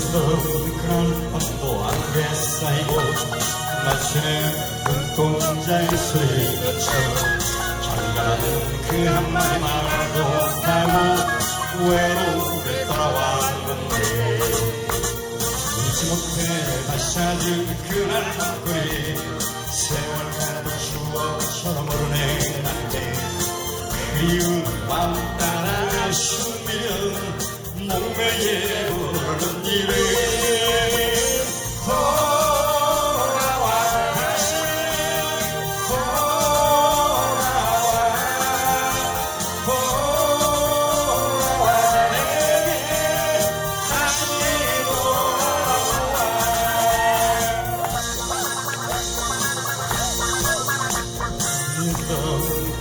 그런 밤도 안개 쌓이고 마치는 눈동자의 소리처럼 장가는 그 한마디 말도 하고 외로움을 떠나왔는데 잊지 못해 다시 찾은 그날 밤거리 세월 가도 추억처럼 오르네 난데 그리운 마음 따라 숨이면 몸에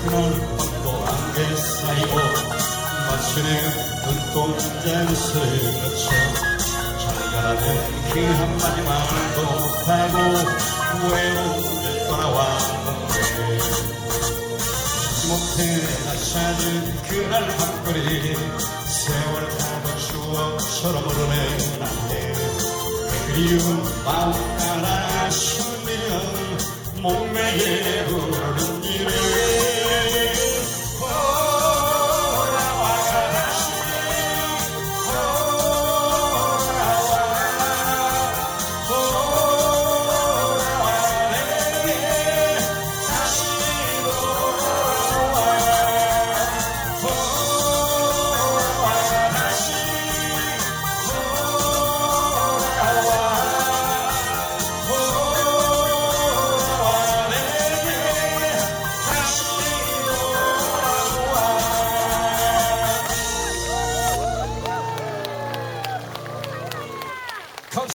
그날 밤도 안개 쌓이고 마치는 눈동자를 스쳐 장가라는 그 한마디 말도 하고 외로움을 떠나왔는데 잊지 못해 다시 찾은 그날 밤거리 세월 가도 추억처럼 난데 그리운 마음 따라 숨으면 몸매에 부르는